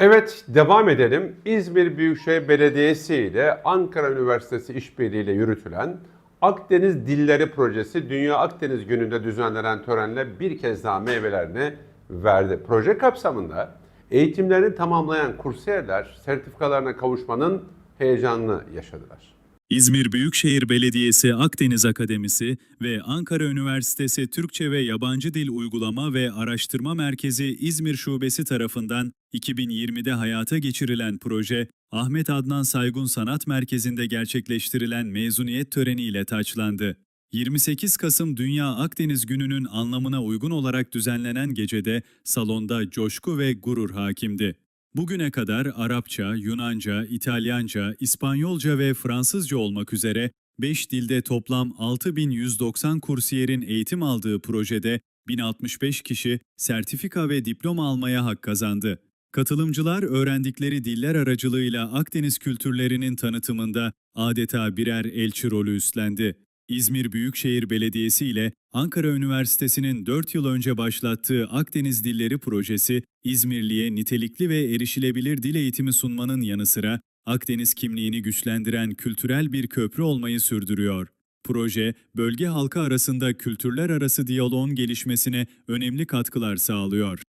Evet, devam edelim. İzmir Büyükşehir Belediyesi ile Ankara Üniversitesi işbirliğiyle yürütülen Akdeniz Dilleri Projesi Dünya Akdeniz Günü'nde düzenlenen törenle bir kez daha meyvelerini verdi. Proje kapsamında eğitimlerini tamamlayan kursiyerler sertifikalarına kavuşmanın heyecanını yaşadılar. İzmir Büyükşehir Belediyesi Akdeniz Akademisi ve Ankara Üniversitesi Türkçe ve Yabancı Dil Uygulama ve Araştırma Merkezi İzmir Şubesi tarafından 2020'de hayata geçirilen proje, Ahmet Adnan Saygun Sanat Merkezi'nde gerçekleştirilen mezuniyet töreniyle taçlandı. 28 Kasım Dünya Akdeniz Günü'nün anlamına uygun olarak düzenlenen gecede salonda coşku ve gurur hakimdi. Bugüne kadar Arapça, Yunanca, İtalyanca, İspanyolca ve Fransızca olmak üzere 5 dilde toplam 6190 kursiyerin eğitim aldığı projede 1065 kişi sertifika ve diploma almaya hak kazandı. Katılımcılar öğrendikleri diller aracılığıyla Akdeniz kültürlerinin tanıtımında adeta birer elçi rolü üstlendi. İzmir Büyükşehir Belediyesi ile Ankara Üniversitesi'nin 4 yıl önce başlattığı Akdeniz Dilleri Projesi, İzmirli'ye nitelikli ve erişilebilir dil eğitimi sunmanın yanı sıra Akdeniz kimliğini güçlendiren kültürel bir köprü olmayı sürdürüyor. Proje, bölge halkı arasında kültürler arası diyaloğun gelişmesine önemli katkılar sağlıyor.